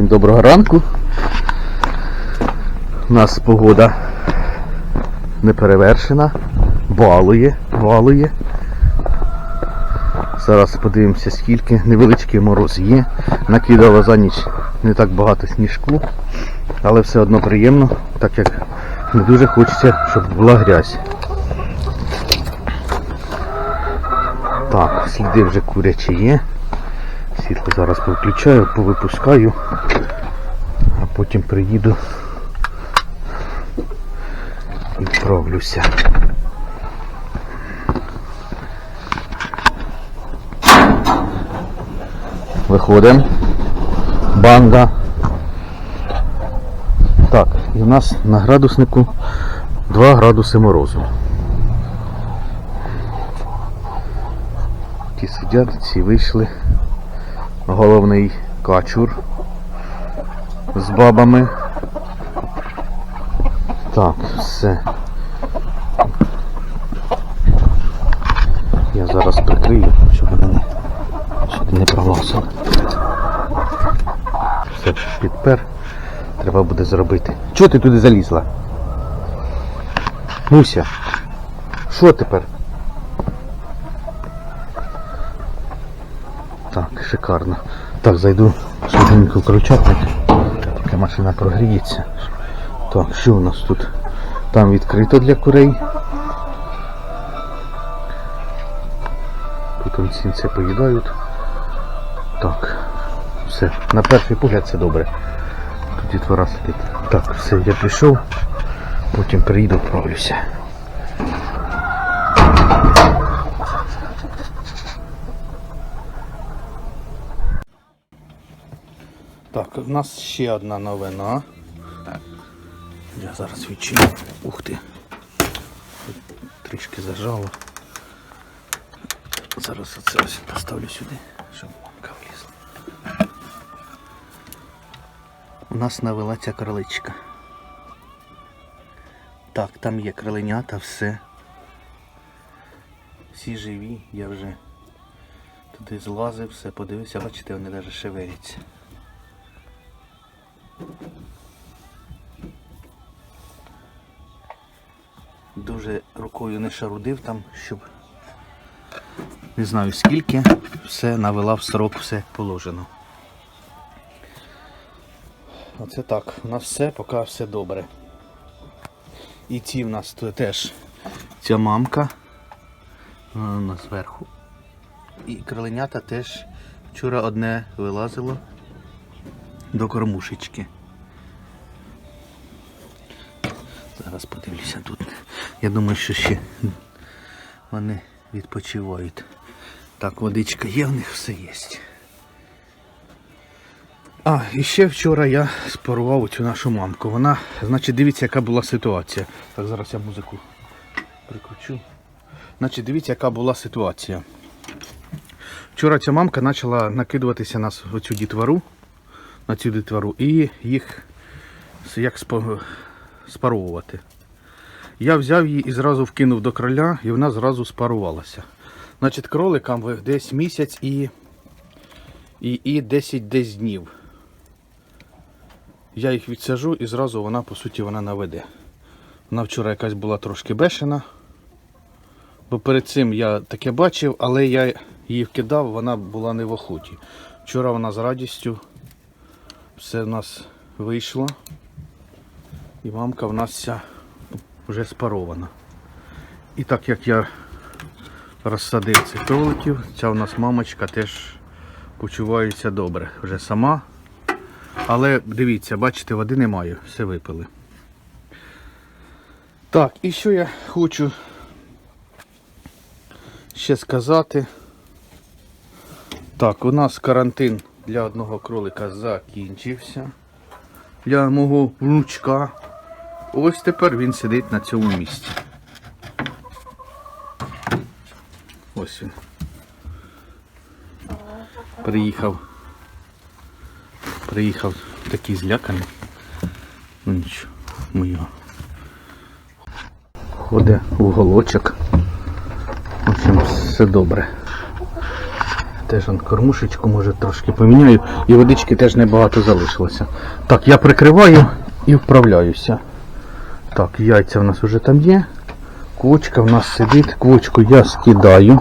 Всім доброго ранку. У нас погода не перевершена, балує, балує. Зараз подивимося, скільки невеличкий мороз є. Накидало за ніч не так багато сніжку, але все одно приємно, так як не дуже хочеться, щоб була грязь. Так, сліди вже курячі є. Світло зараз повключаю, повипускаю, а потім приїду і вправлюся. Виходимо. Банга. Так, і в нас на градуснику 2 градуси морозу. Ті сидять, ці вийшли. Головний качур з бабами. Так, все. Я зараз прикрию, щоб вони не, щоб не пролазили. Все, підпер. Треба буде зробити. Чого ти туди залізла? Муся, що тепер? Так, шикарно. Так, зайду швиденько в крольчатник. Така машина прогріється. Так, що у нас тут? Там відкрито для курей. Тут он поїдають. Так, все. На перший погляд це добре. Тут дітвора сидить. Так, все, я пішов. Потім приїду, вправлюся. Так, у нас ще одна новина. Я зараз відчиню. Ух ти. Трішки зажало. Зараз оце ось поставлю сюди, щоб мамка влізла. У нас навела ця кроличка. Так, там є кроленята, все. Всі живі, я вже туди злазив, все подивився, бачите, вони навіть шеверяться. Дуже рукою не шарудив там, щоб не знаю скільки, все навела в срок, все положено. Оце так, у нас все, поки все добре. І ці в нас тут теж ця мамка вона зверху. І кроленята теж вчора одне вилазило до кормушечки. Зараз подивлюся тут. Я думаю, що ще вони відпочивають. Так, водичка є, в них все є. А, і ще вчора я спарував цю нашу мамку. Вона, значить, дивіться, яка була ситуація. Так, зараз я музику прикручу. Значить, дивіться, яка була ситуація. Вчора ця мамка почала накидуватися на оцю дітвору, на цю дітвору, і їх як спа- спаровувати. Я взяв її і зразу вкинув до кроля, і вона зразу спарувалася. Значить, кроликам десь місяць і, і, і 10 десь днів. Я їх відсажу і зразу вона, по суті, вона наведе. Вона вчора якась була трошки бешена. Бо перед цим я таке бачив, але я її вкидав, вона була не в охоті. Вчора вона з радістю все в нас вийшло. І мамка в нас вся вже спарована. І так як я розсадив цих кроликів, ця у нас мамочка теж почувається добре. Вже сама. Але дивіться, бачите, води немає, все випили. Так, і що я хочу ще сказати. Так, у нас карантин для одного кролика закінчився. Для мого внучка. Ось тепер він сидить на цьому місці. Ось він. Приїхав. Приїхав такий зляканий. Ну нічого, ми його. Ходить в уголочок. В общем, все добре. Теж он кормушечку може трошки поміняю. І водички теж небагато залишилося. Так, я прикриваю і вправляюся. Так, яйця в нас вже там є. Квочка в нас сидить. Квочку я скидаю.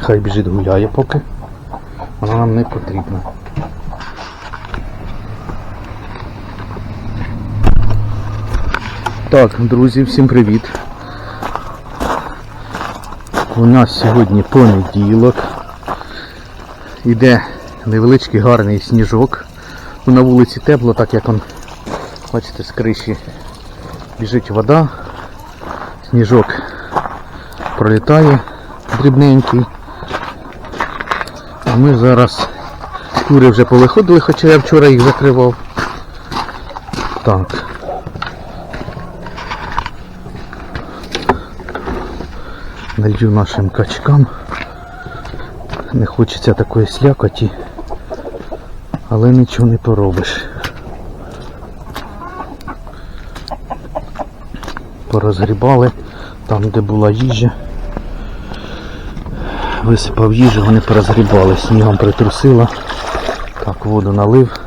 Хай біжить гуляє поки. Вона нам не потрібна. Так, друзі, всім привіт. У нас сьогодні понеділок. Іде невеличкий гарний сніжок. На вулиці тепло, так як он, бачите, з криші біжить вода. Сніжок пролітає дрібненький. А ми зараз кури вже повиходили, хоча я вчора їх закривав. Так. налью нашим качкам. Не хочеться такої слякоті, але нічого не поробиш. Порозгрібали там, де була їжа. Висипав їжу, вони порозгрібали, снігом притрусило. Так, воду налив,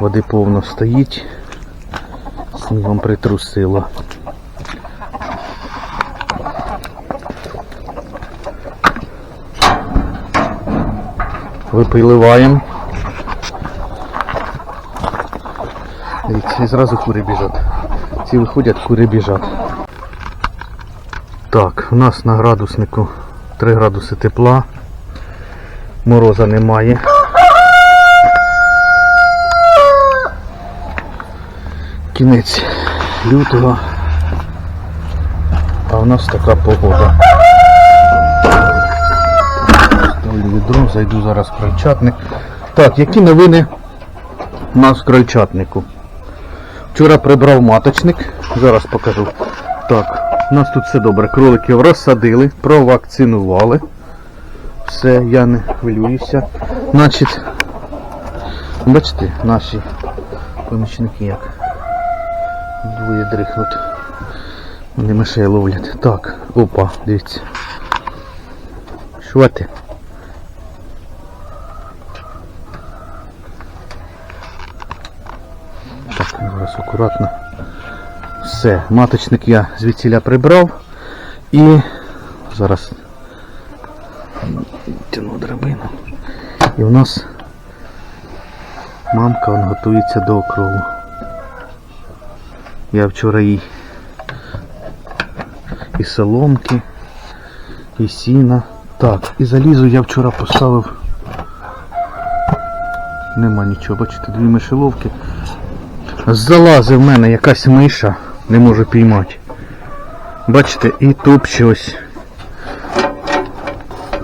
води повно стоїть, снігом притрусило. Випиливаємо. І зразу кури біжать. Ці виходять, кури біжать. У нас на градуснику 3 градуси тепла. Мороза немає. Кінець лютого. А у нас така погода. Ставлю відро, зайду зараз в крольчатник. Так, які новини у нас в крольчатнику? Вчора прибрав маточник, зараз покажу. Так, у нас тут все добре. Кроликів розсадили, провакцинували. Все, я не хвилююся. Значить, бачите, наші помічники як двоє дрихнуть. Вони мишей ловлять. Так, опа, дивіться. Що? Так, зараз акуратно. Все, маточник я звідсіля прибрав і зараз тяну драбину. І в нас мамка он готується до окрову. Я вчора їй і соломки, і сіна. Так, і залізу я вчора поставив. Нема нічого, бачите, дві мишеловки. Залазив в мене якась миша, не можу піймати. Бачите, і топче ось.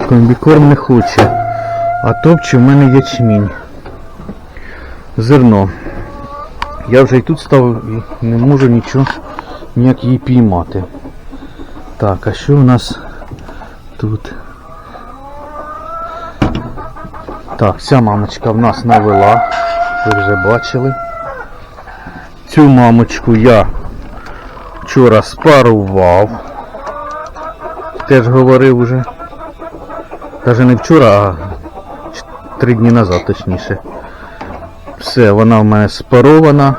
Комбікорм не хоче. А топче в мене ячмінь. Зерно. Я вже і тут ставив і не можу нічого ніяк її піймати. Так, а що у нас тут? Так, ця мамочка в нас навела. Ви вже бачили. Цю мамочку я вчора спарував. Теж говорив уже. Навіть не вчора, а три дні назад точніше. Все, вона в мене спарована.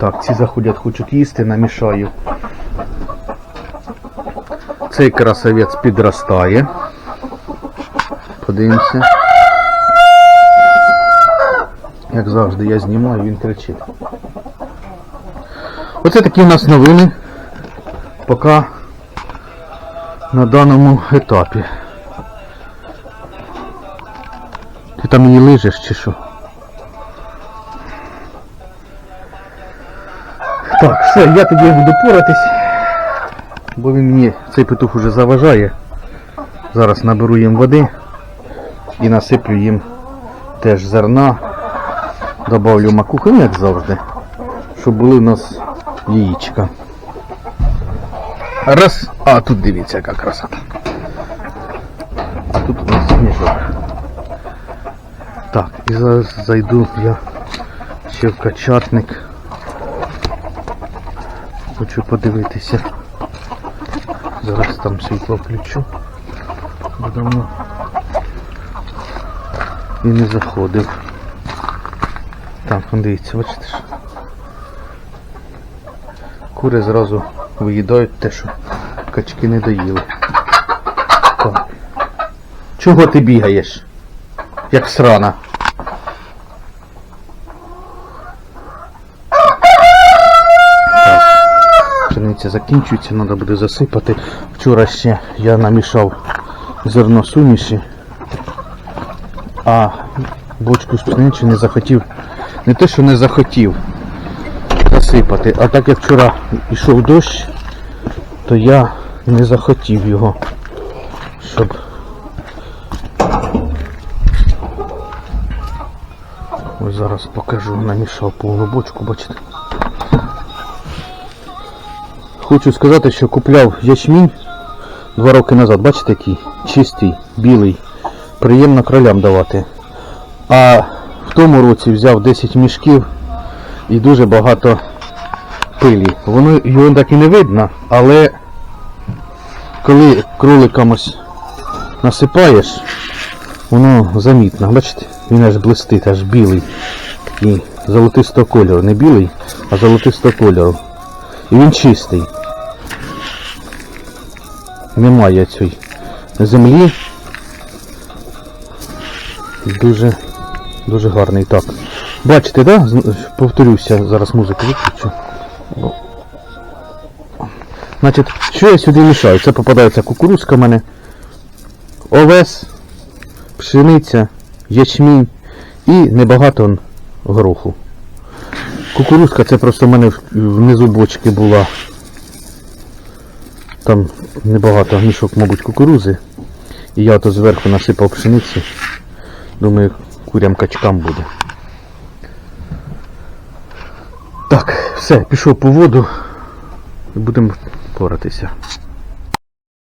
Так, ці заходять, хочуть їсти, намішаю. Цей красавець підростає. Подивимося. Як завжди я знімаю, він кричить. Оце такі в нас новини. Поки на даному етапі. Ти там її лижеш чи що? Так, все, я тоді буду поратись, бо він мені цей петух уже заважає. Зараз наберу їм води і насиплю їм теж зерна. Добавлю макухи, як завжди, щоб були у нас яєчка. Раз. А тут дивіться, яка красота. А тут у нас сніжок. Так, і зараз зайду я ще в качатник. Хочу подивитися. Зараз там світло включу. Бо давно і не заходив. Так, он дивіться, бачите ж. Кури зразу виїдають те, що качки не доїли. Чого ти бігаєш? Як срана. Пшениця закінчується, треба буде засипати. Вчора ще я намішав зерно суміші, а бочку з пшениці не захотів. Не те, що не захотів засипати, а так як вчора йшов дощ, то я не захотів його, щоб Ось зараз покажу, намішав повну бочку, бачите. Хочу сказати, що купляв ячмінь два роки назад, бачите який? Чистий, білий. Приємно кролям давати. А в тому році взяв 10 мішків і дуже багато пилі. Воно його так і не видно, але коли кроликам ось насипаєш, воно замітно. Бачите? Він аж блистить, аж білий. І золотистого кольору. Не білий, а золотистого кольору. І він чистий. Немає цієї землі. Дуже, дуже гарний. Так. Бачите, да? Повторюся, зараз музику виключу. Значить, що я сюди мішаю? Це попадається кукурузка в мене. Овес, пшениця, ячмінь і небагато гороху. Кукурузка це просто в мене внизу бочки була. Там небагато мішок, мабуть, кукурузи. І я то зверху насипав пшениці. Думаю, курям качкам буде. Так, все, пішов по воду і будемо поратися.